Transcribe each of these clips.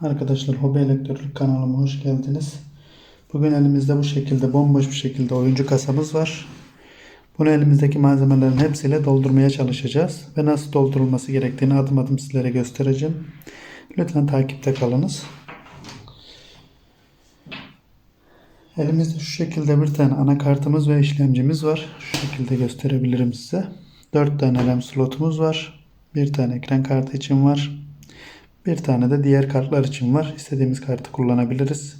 Arkadaşlar Hobi Elektronik kanalıma hoş geldiniz. Bugün elimizde bu şekilde bomboş bir şekilde oyuncu kasamız var. Bunu elimizdeki malzemelerin hepsiyle doldurmaya çalışacağız. Ve nasıl doldurulması gerektiğini adım adım sizlere göstereceğim. Lütfen takipte kalınız. Elimizde şu şekilde bir tane anakartımız ve işlemcimiz var. Şu şekilde gösterebilirim size. 4 tane RAM slotumuz var. Bir tane ekran kartı için var. Bir tane de diğer kartlar için var. İstediğimiz kartı kullanabiliriz.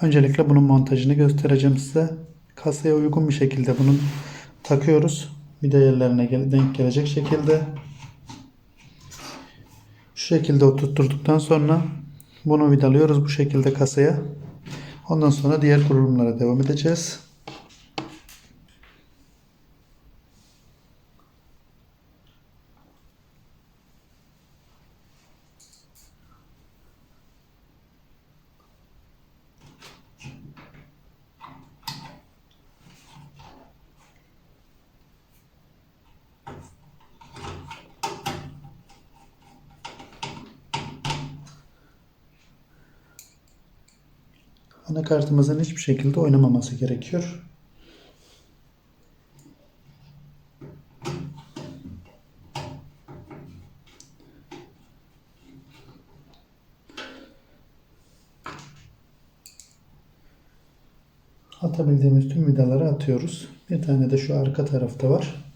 Öncelikle bunun montajını göstereceğim size. Kasaya uygun bir şekilde bunu takıyoruz. Bir de yerlerine denk gelecek şekilde. Şu şekilde oturtturduktan sonra bunu vidalıyoruz bu şekilde kasaya. Ondan sonra diğer kurulumlara devam edeceğiz. Anakartımızın hiçbir şekilde oynamaması gerekiyor. Atabildiğimiz tüm vidaları atıyoruz. Bir tane de şu arka tarafta var.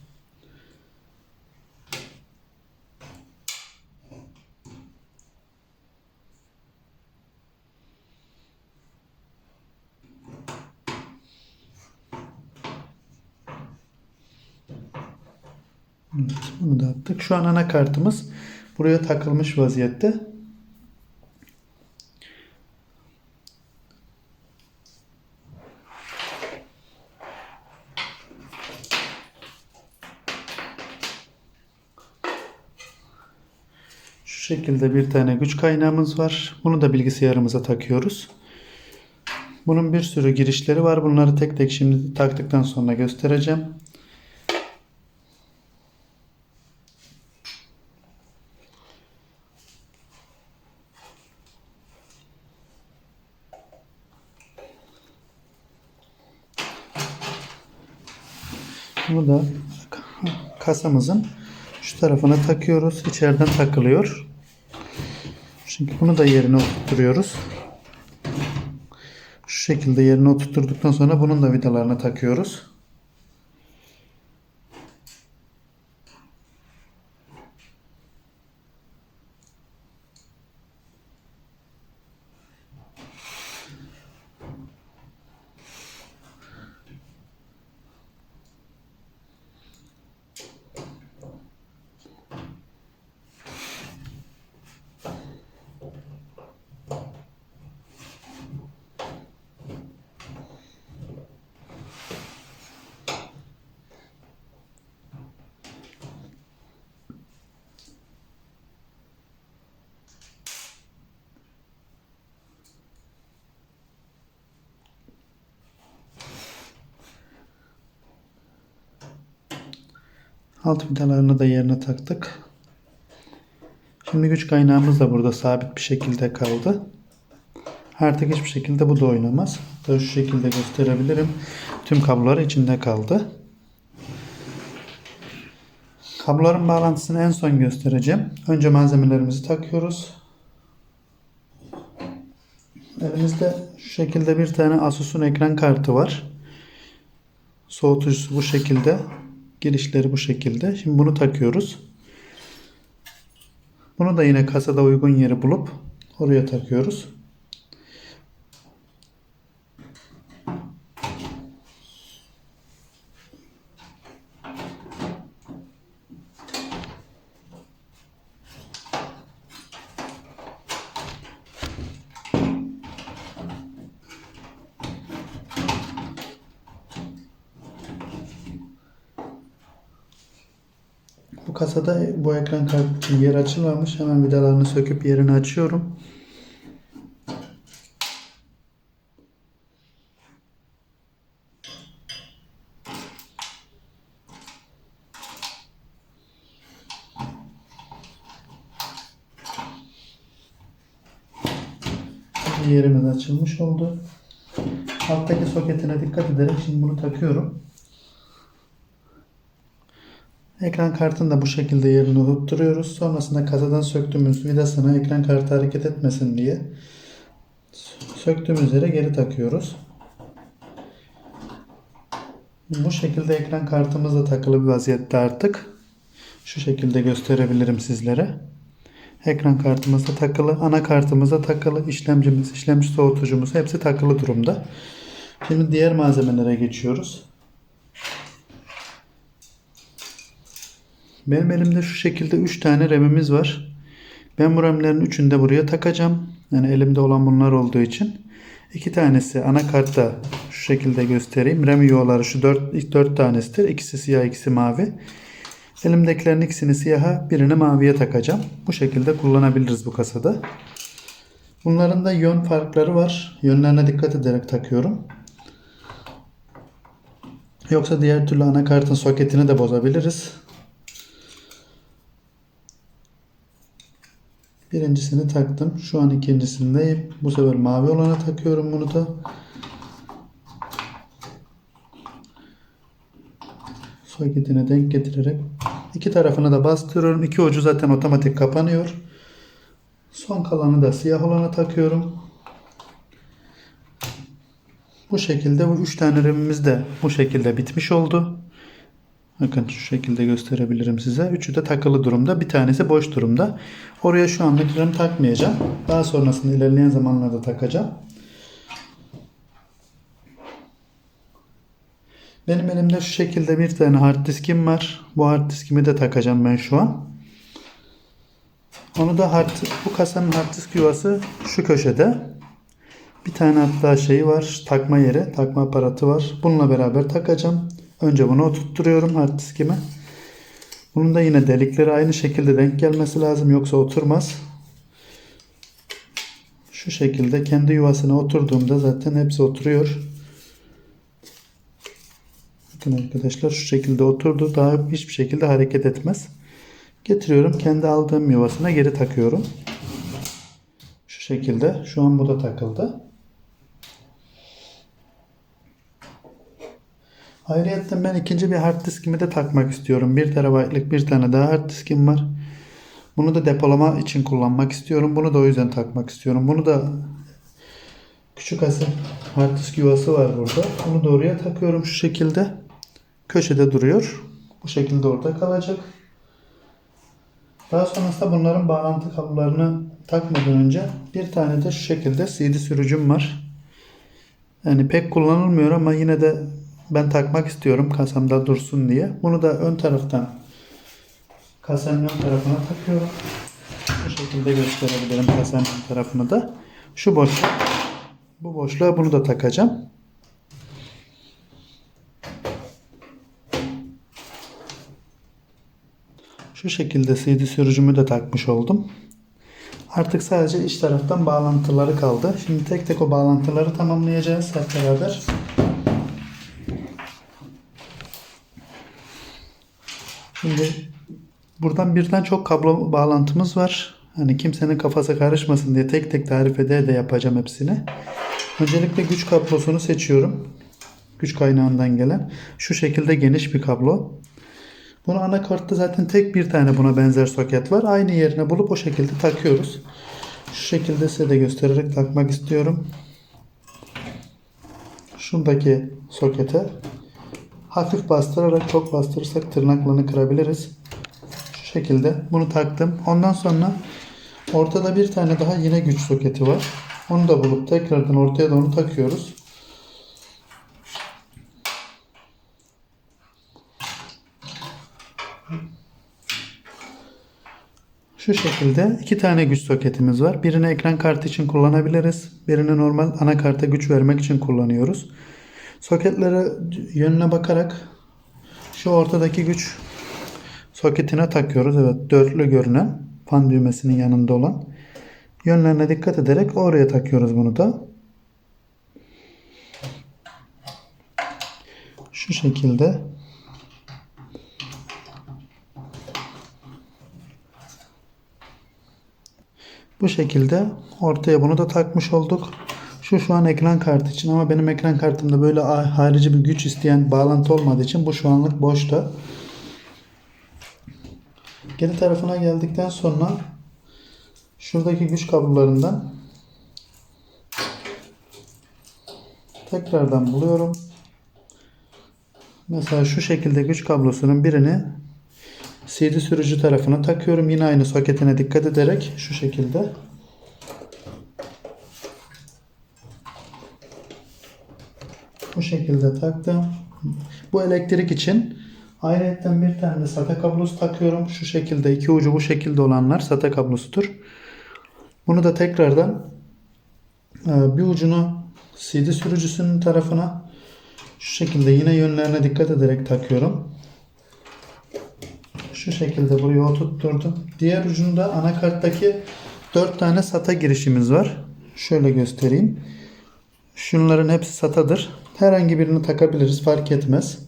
Evet, attık. Şu an anakartımız buraya takılmış vaziyette. Şu şekilde bir tane güç kaynağımız var. Bunu da bilgisayarımıza takıyoruz. Bunun bir sürü girişleri var. Bunları tek tek şimdi taktıktan sonra göstereceğim. Bunu da kasamızın şu tarafına takıyoruz. İçeriden takılıyor. Şimdi bunu da yerine oturtuyoruz. Şu şekilde yerine oturturduktan sonra bunun da vidalarını takıyoruz. Alt vidalarını da yerine taktık. Şimdi güç kaynağımız da burada sabit bir şekilde kaldı. Artık hiçbir şekilde bu da oynamaz. Böyle şu şekilde gösterebilirim. Tüm kablolar içinde kaldı. Kabloların bağlantısını en son göstereceğim. Önce malzemelerimizi takıyoruz. Elimizde şu şekilde bir tane Asus'un ekran kartı var. Soğutucusu bu şekilde. Girişleri bu şekilde. Şimdi bunu takıyoruz. Bunu da yine kasada uygun yeri bulup oraya takıyoruz. Bu kasada bu ekran kartı için yer açılmamış. Hemen vidalarını söküp yerini açıyorum. yerimiz açılmış oldu. Alttaki soketine dikkat ederek şimdi bunu takıyorum. Ekran kartını da bu şekilde yerine oturtuyoruz. Sonrasında kasadan söktüğümüz vidasını ekran kartı hareket etmesin diye söktüğümüz yere geri takıyoruz. Bu şekilde ekran kartımız da takılı bir vaziyette artık. Şu şekilde gösterebilirim sizlere. Ekran kartımız da takılı, anakartımız da takılı, işlemcimiz, işlemci soğutucumuz hepsi takılı durumda. Şimdi diğer malzemelere geçiyoruz. Benim elimde şu şekilde 3 tane RAM'imiz var. Ben bu RAM'lerin üçünü de buraya takacağım. Yani elimde olan bunlar olduğu için. İki tanesi anakartta şu şekilde göstereyim. RAM yuvaları şu 4, ilk 4 tanesidir. İkisi siyah, ikisi mavi. Elimdekilerin ikisini siyaha, birini maviye takacağım. Bu şekilde kullanabiliriz bu kasada. Bunların da yön farkları var. Yönlerine dikkat ederek takıyorum. Yoksa diğer türlü anakartın soketini de bozabiliriz. Birincisini taktım. Şu an ikincisindeyim. Bu sefer mavi olana takıyorum bunu da. Soketine denk getirerek iki tarafını da bastırıyorum. İki ucu zaten otomatik kapanıyor. Son kalanı da siyah olana takıyorum. Bu şekilde bu üç tane RAM'imiz de bu şekilde bitmiş oldu. Bakın şu şekilde gösterebilirim size. Üçü de takılı durumda. Bir tanesi boş durumda. Oraya şu anlık RAM takmayacağım. Daha sonrasında ilerleyen zamanlarda takacağım. Benim elimde şu şekilde bir tane hard diskim var. Bu hard diskimi de takacağım ben şu an. Onu da hard, bu kasanın hard disk yuvası şu köşede. Bir tane hatta şeyi var. Takma yeri, takma aparatı var. Bununla beraber takacağım. Önce bunu oturtturuyorum hard diskime. Bunun da yine delikleri aynı şekilde denk gelmesi lazım. Yoksa oturmaz. Şu şekilde kendi yuvasına oturduğumda zaten hepsi oturuyor. Bakın arkadaşlar şu şekilde oturdu. Daha hiçbir şekilde hareket etmez. Getiriyorum. Kendi aldığım yuvasına geri takıyorum. Şu şekilde. Şu an bu da takıldı. Ayrıca ben ikinci bir hard diskimi de takmak istiyorum. 1 TB'lık bir tane daha hard diskim var. Bunu da depolama için kullanmak istiyorum. Bunu da o yüzden takmak istiyorum. Bunu da küçük asıl hard disk yuvası var burada. Bunu da oraya takıyorum şu şekilde. Köşede duruyor. Bu şekilde orada kalacak. Daha sonrasında bunların bağlantı kablolarını takmadan önce bir tane de şu şekilde CD sürücüm var. Yani pek kullanılmıyor ama yine de ben takmak istiyorum kasamda dursun diye. Bunu da ön taraftan kasanın ön tarafına takıyorum. Bu şekilde gösterebilirim kasanın ön tarafını da. Şu boşluk. Bu boşluğa bunu da takacağım. Şu şekilde CD sürücümü de takmış oldum. Artık sadece iç taraftan bağlantıları kaldı. Şimdi tek tek o bağlantıları tamamlayacağız hep beraber. Şimdi buradan birden çok kablo bağlantımız var. Hani kimsenin kafası karışmasın diye tek tek tarif ede de yapacağım hepsini. Öncelikle güç kablosunu seçiyorum. Güç kaynağından gelen. Şu şekilde geniş bir kablo. Bunu anakartta zaten tek bir tane buna benzer soket var. Aynı yerine bulup o şekilde takıyoruz. Şu şekilde size de göstererek takmak istiyorum. Şuradaki sokete hafif bastırarak çok bastırırsak tırnaklarını kırabiliriz. Şu şekilde bunu taktım. Ondan sonra ortada bir tane daha yine güç soketi var. Onu da bulup tekrardan ortaya onu takıyoruz. Şu şekilde iki tane güç soketimiz var. Birini ekran kartı için kullanabiliriz. Birini normal anakarta güç vermek için kullanıyoruz. Soketlere yönüne bakarak şu ortadaki güç soketine takıyoruz. Evet dörtlü görünen fan düğmesinin yanında olan. Yönlerine dikkat ederek oraya takıyoruz bunu da. Şu şekilde Bu şekilde ortaya bunu da takmış olduk. Şu şu an ekran kartı için ama benim ekran kartımda böyle harici bir güç isteyen bağlantı olmadığı için bu şu anlık boşta. Geri tarafına geldikten sonra şuradaki güç kablolarından tekrardan buluyorum. Mesela şu şekilde güç kablosunun birini CD sürücü tarafına takıyorum. Yine aynı soketine dikkat ederek şu şekilde. Bu şekilde taktım. Bu elektrik için ayrıyetten bir tane de SATA kablosu takıyorum. Şu şekilde iki ucu bu şekilde olanlar SATA kablosudur. Bunu da tekrardan e, bir ucunu CD sürücüsünün tarafına şu şekilde yine yönlerine dikkat ederek takıyorum. Şu şekilde buraya oturtturdum. Diğer ucunda anakarttaki 4 tane SATA girişimiz var. Şöyle göstereyim. Şunların hepsi SATA'dır. Herhangi birini takabiliriz fark etmez.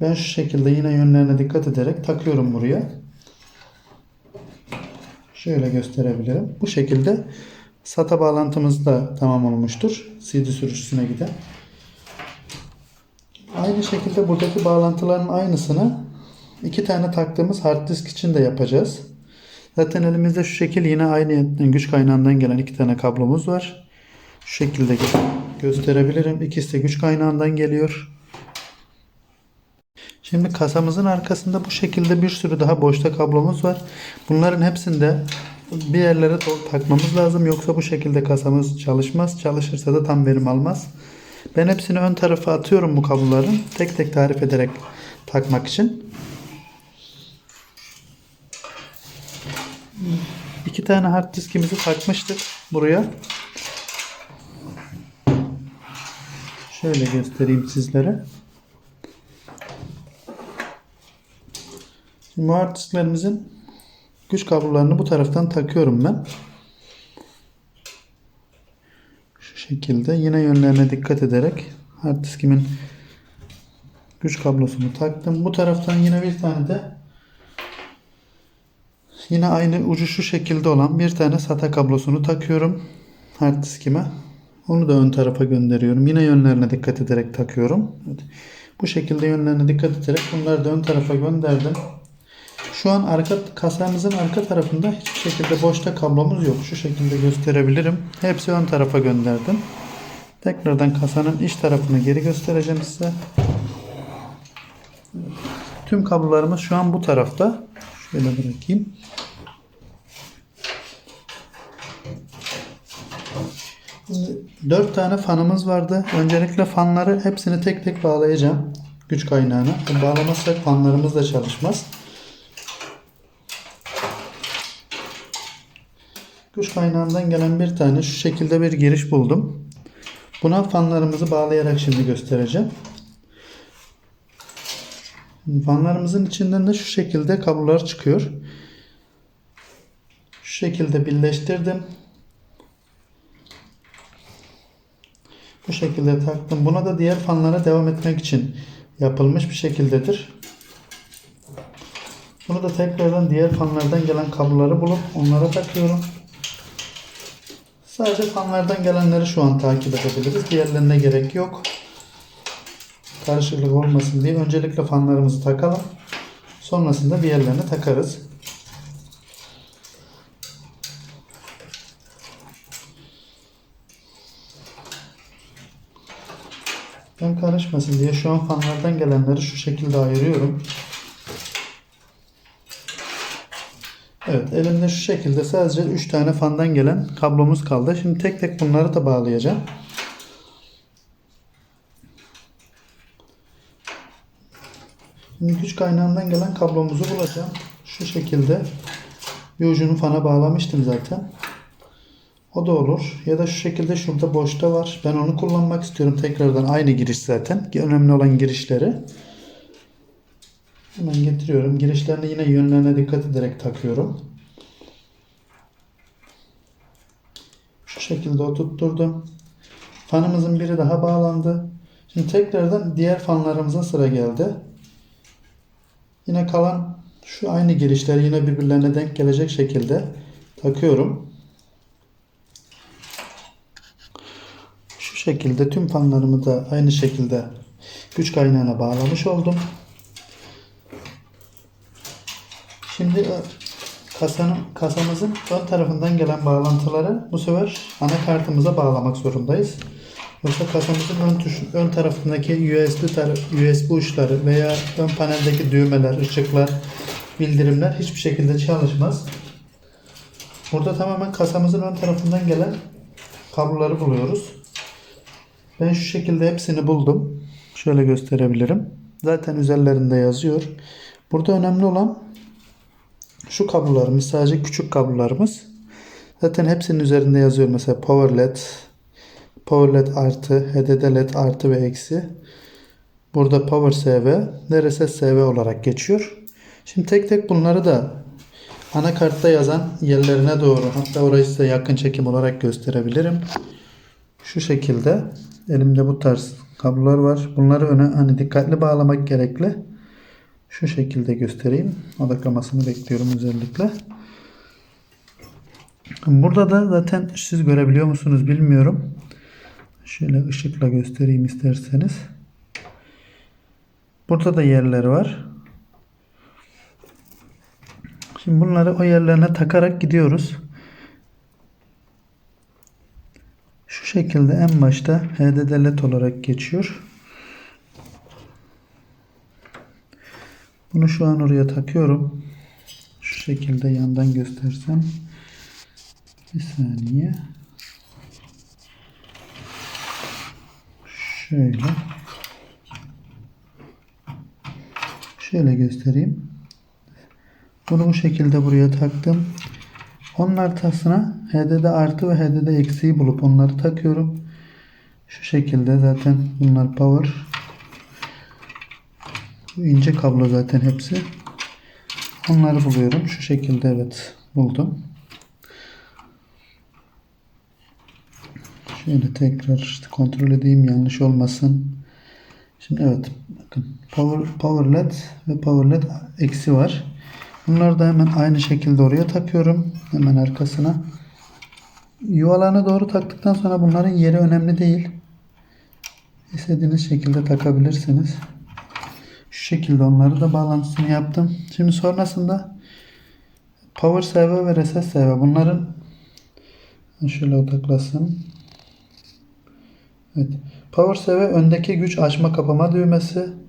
Ben şu şekilde yine yönlerine dikkat ederek takıyorum buraya. Şöyle gösterebilirim. Bu şekilde SATA bağlantımız da tamam olmuştur. CD sürücüsüne giden. Aynı şekilde buradaki bağlantıların aynısını iki tane taktığımız hard disk için de yapacağız. Zaten elimizde şu şekil yine aynı güç kaynağından gelen iki tane kablomuz var. Şu şekilde gö- gösterebilirim. İkisi de güç kaynağından geliyor. Şimdi kasamızın arkasında bu şekilde bir sürü daha boşta kablomuz var. Bunların hepsinde bir yerlere takmamız lazım. Yoksa bu şekilde kasamız çalışmaz. Çalışırsa da tam verim almaz. Ben hepsini ön tarafa atıyorum bu kabloların. Tek tek tarif ederek takmak için. İki tane hard diskimizi takmıştık buraya. Şöyle göstereyim sizlere. Şimdi güç kablolarını bu taraftan takıyorum ben. Şu şekilde yine yönlerine dikkat ederek hard diskimin güç kablosunu taktım. Bu taraftan yine bir tane de Yine aynı ucu şu şekilde olan bir tane SATA kablosunu takıyorum hard diskime. Onu da ön tarafa gönderiyorum. Yine yönlerine dikkat ederek takıyorum. Evet. Bu şekilde yönlerine dikkat ederek bunları da ön tarafa gönderdim. Şu an arka kasamızın arka tarafında hiçbir şekilde boşta kablomuz yok. Şu şekilde gösterebilirim. Hepsi ön tarafa gönderdim. Tekrardan kasanın iç tarafını geri göstereceğim size. Tüm kablolarımız şu an bu tarafta. Şöyle bırakayım. 4 tane fanımız vardı. Öncelikle fanları hepsini tek tek bağlayacağım. Güç kaynağına. Bağlamazsak fanlarımız da çalışmaz. Güç kaynağından gelen bir tane şu şekilde bir giriş buldum. Buna fanlarımızı bağlayarak şimdi göstereceğim. Fanlarımızın içinden de şu şekilde kablolar çıkıyor. Şu şekilde birleştirdim. Bu şekilde taktım. Buna da diğer fanlara devam etmek için yapılmış bir şekildedir. Bunu da tekrardan diğer fanlardan gelen kabloları bulup onlara takıyorum. Sadece fanlardan gelenleri şu an takip edebiliriz. Diğerlerine gerek yok. Karışıklık olmasın diye öncelikle fanlarımızı takalım. Sonrasında diğerlerini takarız. Ben karışmasın diye şu an fanlardan gelenleri şu şekilde ayırıyorum. Evet elimde şu şekilde sadece 3 tane fandan gelen kablomuz kaldı. Şimdi tek tek bunları da bağlayacağım. Şimdi güç kaynağından gelen kablomuzu bulacağım. Şu şekilde bir ucunu fana bağlamıştım zaten. O da olur. Ya da şu şekilde şurada boşta var. Ben onu kullanmak istiyorum. Tekrardan aynı giriş zaten. Önemli olan girişleri. Hemen getiriyorum. Girişlerini yine yönlerine dikkat ederek takıyorum. Şu şekilde oturtturdum. Fanımızın biri daha bağlandı. Şimdi tekrardan diğer fanlarımıza sıra geldi. Yine kalan şu aynı girişler yine birbirlerine denk gelecek şekilde takıyorum. Şu şekilde tüm fanlarımı da aynı şekilde güç kaynağına bağlamış oldum. Şimdi e, kasanın kasamızın ön tarafından gelen bağlantıları bu sefer anakartımıza bağlamak zorundayız. Yoksa kasamızın ön tuş, ön tarafındaki USB tar- USB uçları veya ön paneldeki düğmeler, ışıklar, bildirimler hiçbir şekilde çalışmaz. Burada tamamen kasamızın ön tarafından gelen kabloları buluyoruz. Ben şu şekilde hepsini buldum. Şöyle gösterebilirim. Zaten üzerlerinde yazıyor. Burada önemli olan şu kablolarımız sadece küçük kablolarımız. Zaten hepsinin üzerinde yazıyor mesela power led, power led artı, HDD led artı ve eksi. Burada power SV RSS SV olarak geçiyor. Şimdi tek tek bunları da anakartta yazan yerlerine doğru hatta orayı size yakın çekim olarak gösterebilirim. Şu şekilde elimde bu tarz kablolar var. Bunları öne hani dikkatli bağlamak gerekli. Şu şekilde göstereyim. Odaklamasını bekliyorum özellikle. Burada da zaten siz görebiliyor musunuz bilmiyorum. Şöyle ışıkla göstereyim isterseniz. Burada da yerleri var. Şimdi bunları o yerlerine takarak gidiyoruz. Şu şekilde en başta HDD LED olarak geçiyor. Bunu şu an oraya takıyorum. Şu şekilde yandan göstersem. Bir saniye. Şöyle. Şöyle göstereyim. Bunu bu şekilde buraya taktım. Onun arkasına HDD artı ve HDD eksiği bulup onları takıyorum. Şu şekilde zaten bunlar power. Bu ince kablo zaten hepsi. Onları buluyorum. Şu şekilde evet buldum. Şöyle tekrar işte kontrol edeyim yanlış olmasın. Şimdi evet bakın power, power led ve power led eksi var. Bunları da hemen aynı şekilde oraya takıyorum. Hemen arkasına. Yuvalarına doğru taktıktan sonra bunların yeri önemli değil. İstediğiniz şekilde takabilirsiniz. Şu şekilde onları da bağlantısını yaptım. Şimdi sonrasında Power SV ve RSS SV bunların şöyle odaklasın. Evet. Power SV öndeki güç açma kapama düğmesi.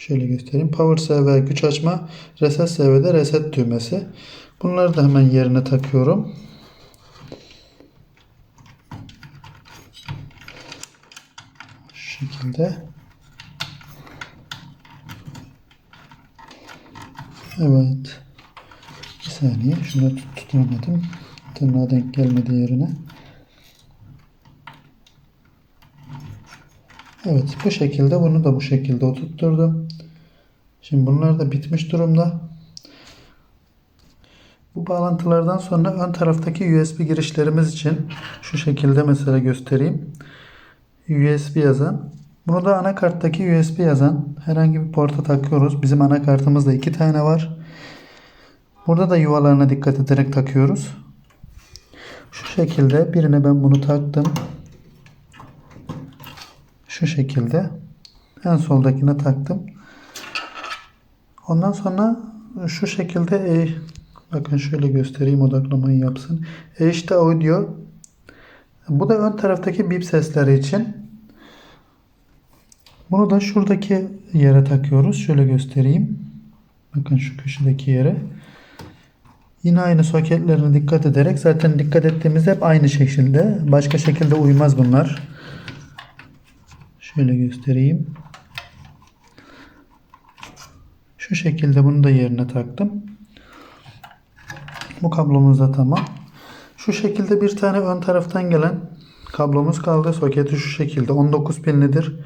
Şöyle göstereyim. Power SV güç açma, Reset SV'de reset düğmesi. Bunları da hemen yerine takıyorum. Şu şekilde. Evet. Bir saniye. Şunu tut tutamadım. Tırnağa denk gelmedi yerine. Evet bu şekilde bunu da bu şekilde oturtturdum. Şimdi bunlar da bitmiş durumda. Bu bağlantılardan sonra ön taraftaki USB girişlerimiz için şu şekilde mesela göstereyim. USB yazan. Bunu da anakarttaki USB yazan herhangi bir porta takıyoruz. Bizim anakartımızda iki tane var. Burada da yuvalarına dikkat ederek takıyoruz. Şu şekilde birine ben bunu taktım. Şu şekilde. En soldakine taktım. Ondan sonra şu şekilde e, bakın şöyle göstereyim odaklamayı yapsın. HD audio. Bu da ön taraftaki bip sesleri için. Bunu da şuradaki yere takıyoruz. Şöyle göstereyim. Bakın şu köşedeki yere. Yine aynı soketlerine dikkat ederek zaten dikkat ettiğimizde hep aynı şekilde. Başka şekilde uymaz bunlar. Şöyle göstereyim. Şu şekilde bunu da yerine taktım. Bu kablomuz da tamam. Şu şekilde bir tane ön taraftan gelen kablomuz kaldı. Soketi şu şekilde 19 pinlidir.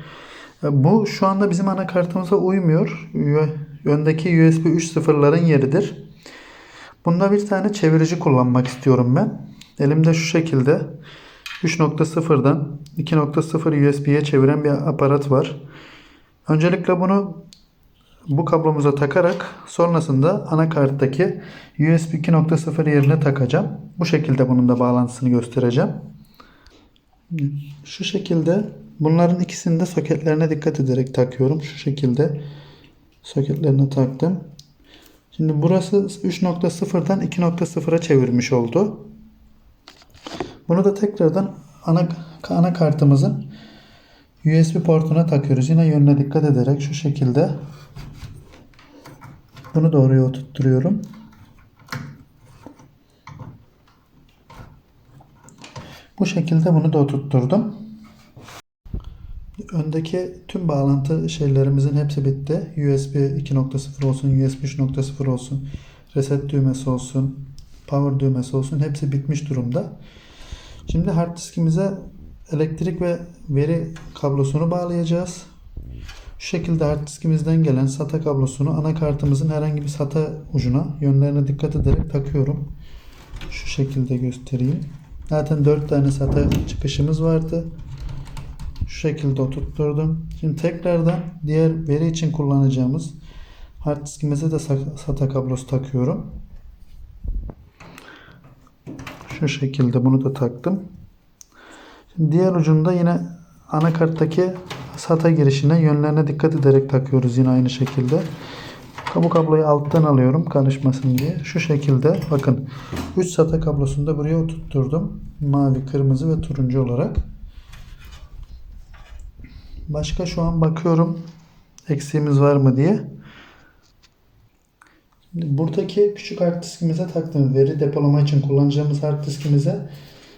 E, Bu şu anda bizim anakartımıza uymuyor. Öndeki USB 3.0'ların yeridir. Bunda bir tane çevirici kullanmak istiyorum ben. Elimde şu şekilde 3.0'dan 2.0 USB'ye çeviren bir aparat var. Öncelikle bunu bu kablomuza takarak sonrasında anakarttaki USB 2.0 yerine takacağım. Bu şekilde bunun da bağlantısını göstereceğim. Şu şekilde bunların ikisini de soketlerine dikkat ederek takıyorum. Şu şekilde soketlerine taktım. Şimdi burası 3.0'dan 2.0'a çevirmiş oldu. Bunu da tekrardan ana anakartımızın USB portuna takıyoruz. Yine yönüne dikkat ederek şu şekilde bunu doğruya oturtturuyorum. Bu şekilde bunu da oturtturdum. Öndeki tüm bağlantı şeylerimizin hepsi bitti. USB 2.0 olsun, USB 3.0 olsun, reset düğmesi olsun, power düğmesi olsun hepsi bitmiş durumda. Şimdi hard diskimize elektrik ve veri kablosunu bağlayacağız. Şu şekilde hard diskimizden gelen SATA kablosunu anakartımızın herhangi bir SATA ucuna yönlerine dikkat ederek takıyorum. Şu şekilde göstereyim. Zaten 4 tane SATA çıkışımız vardı. Şu şekilde oturtturdum. Şimdi tekrardan diğer veri için kullanacağımız hard diskimize de SATA kablosu takıyorum. Şu şekilde bunu da taktım. Şimdi diğer ucunda yine anakarttaki SATA girişine yönlerine dikkat ederek takıyoruz yine aynı şekilde. Bu kabloyu alttan alıyorum karışmasın diye. Şu şekilde bakın 3 SATA kablosunu da buraya oturtturdum. Mavi, kırmızı ve turuncu olarak. Başka şu an bakıyorum eksiğimiz var mı diye. Buradaki küçük hard diskimize taktığım veri depolama için kullanacağımız hard diskimize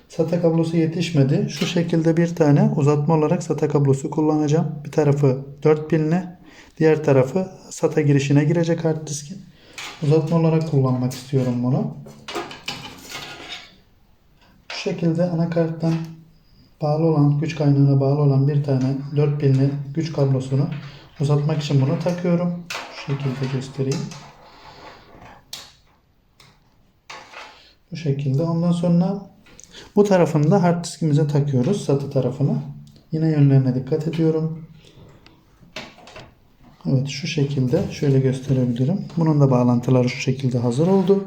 SATA kablosu yetişmedi. Şu şekilde bir tane uzatma olarak SATA kablosu kullanacağım. Bir tarafı 4 pinli, diğer tarafı SATA girişine girecek hard diskin. Uzatma olarak kullanmak istiyorum bunu. Şu şekilde anakarttan bağlı olan, güç kaynağına bağlı olan bir tane 4 pinli güç kablosunu uzatmak için bunu takıyorum. Şu şekilde göstereyim. Bu şekilde. Ondan sonra bu tarafını da hard diskimize takıyoruz. SATA tarafını. Yine yönlerine dikkat ediyorum. Evet şu şekilde şöyle gösterebilirim. Bunun da bağlantıları şu şekilde hazır oldu.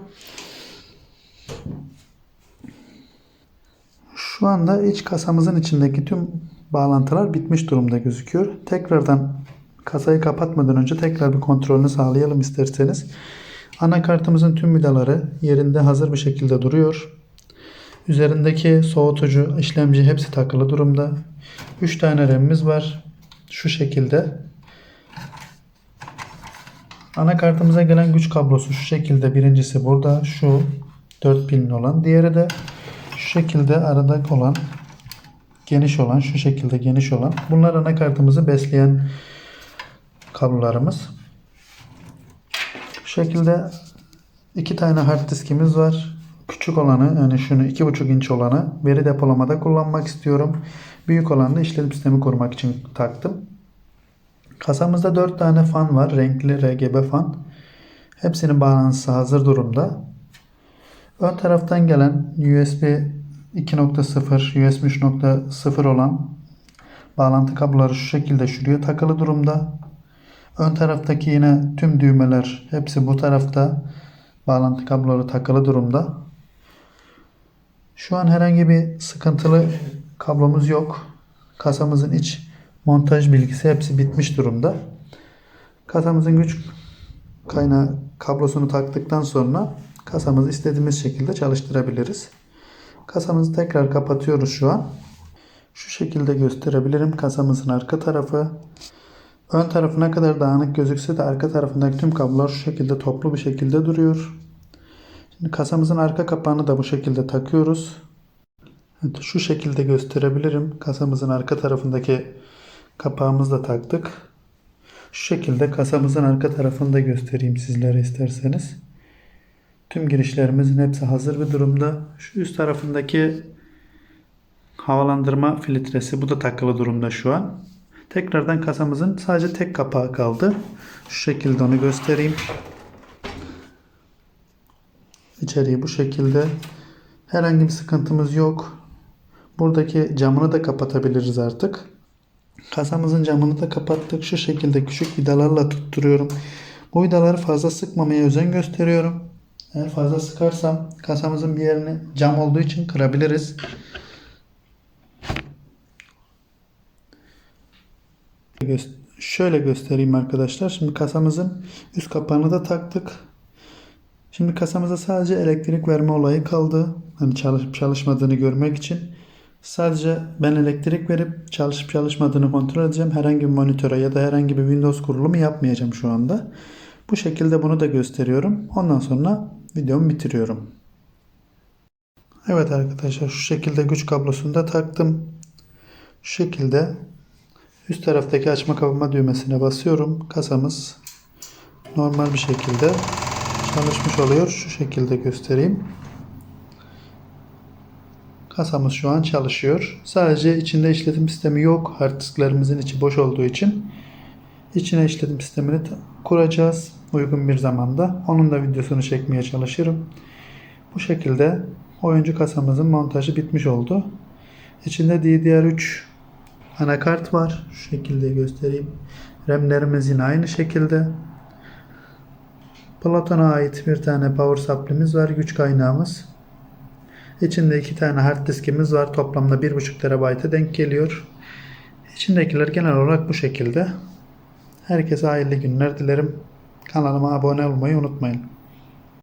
Şu anda iç kasamızın içindeki tüm bağlantılar bitmiş durumda gözüküyor. Tekrardan kasayı kapatmadan önce tekrar bir kontrolünü sağlayalım isterseniz. Anakartımızın tüm vidaları yerinde hazır bir şekilde duruyor. Üzerindeki soğutucu, işlemci hepsi takılı durumda. 3 tane RAM'imiz var. Şu şekilde. Anakartımıza gelen güç kablosu şu şekilde. Birincisi burada. Şu 4 pinli olan. Diğeri de şu şekilde arada olan geniş olan şu şekilde geniş olan. Bunlar anakartımızı besleyen kablolarımız. Şekilde iki tane hard diskimiz var. Küçük olanı yani şunu 2.5 inç olanı veri depolamada kullanmak istiyorum. Büyük olanı da işletim sistemi kurmak için taktım. Kasamızda 4 tane fan var. Renkli RGB fan. Hepsinin bağlantısı hazır durumda. Ön taraftan gelen USB 2.0, USB 3.0 olan bağlantı kabloları şu şekilde şuraya takılı durumda. Ön taraftaki yine tüm düğmeler hepsi bu tarafta. Bağlantı kabloları takılı durumda. Şu an herhangi bir sıkıntılı kablomuz yok. Kasamızın iç montaj bilgisi hepsi bitmiş durumda. Kasamızın güç kaynağı kablosunu taktıktan sonra kasamızı istediğimiz şekilde çalıştırabiliriz. Kasamızı tekrar kapatıyoruz şu an. Şu şekilde gösterebilirim kasamızın arka tarafı. Ön tarafı ne kadar dağınık gözükse de arka tarafındaki tüm kablolar şu şekilde toplu bir şekilde duruyor. Şimdi kasamızın arka kapağını da bu şekilde takıyoruz. Evet, şu şekilde gösterebilirim. Kasamızın arka tarafındaki kapağımızı da taktık. Şu şekilde kasamızın arka tarafını da göstereyim sizlere isterseniz. Tüm girişlerimizin hepsi hazır bir durumda. Şu üst tarafındaki havalandırma filtresi bu da takılı durumda şu an. Tekrardan kasamızın sadece tek kapağı kaldı. Şu şekilde onu göstereyim. İçeriği bu şekilde. Herhangi bir sıkıntımız yok. Buradaki camını da kapatabiliriz artık. Kasamızın camını da kapattık. Şu şekilde küçük vidalarla tutturuyorum. Bu vidaları fazla sıkmamaya özen gösteriyorum. Eğer fazla sıkarsam kasamızın bir yerini cam olduğu için kırabiliriz. Şöyle göstereyim arkadaşlar. Şimdi kasamızın üst kapağını da taktık. Şimdi kasamıza sadece elektrik verme olayı kaldı. Hani çalışıp çalışmadığını görmek için. Sadece ben elektrik verip çalışıp çalışmadığını kontrol edeceğim. Herhangi bir monitöre ya da herhangi bir Windows kurulumu yapmayacağım şu anda. Bu şekilde bunu da gösteriyorum. Ondan sonra videomu bitiriyorum. Evet arkadaşlar şu şekilde güç kablosunu da taktım. Şu şekilde üst taraftaki açma kapama düğmesine basıyorum. Kasamız normal bir şekilde çalışmış oluyor. Şu şekilde göstereyim. Kasamız şu an çalışıyor. Sadece içinde işletim sistemi yok. Hard disklerimizin içi boş olduğu için içine işletim sistemini kuracağız uygun bir zamanda. Onun da videosunu çekmeye çalışırım. Bu şekilde oyuncu kasamızın montajı bitmiş oldu. İçinde DDR3 anakart var. Şu şekilde göstereyim. RAM'lerimiz yine aynı şekilde. Platon'a ait bir tane power supply'miz var. Güç kaynağımız. İçinde iki tane hard diskimiz var. Toplamda 1.5 TB'a denk geliyor. İçindekiler genel olarak bu şekilde. Herkese hayırlı günler dilerim. Kanalıma abone olmayı unutmayın.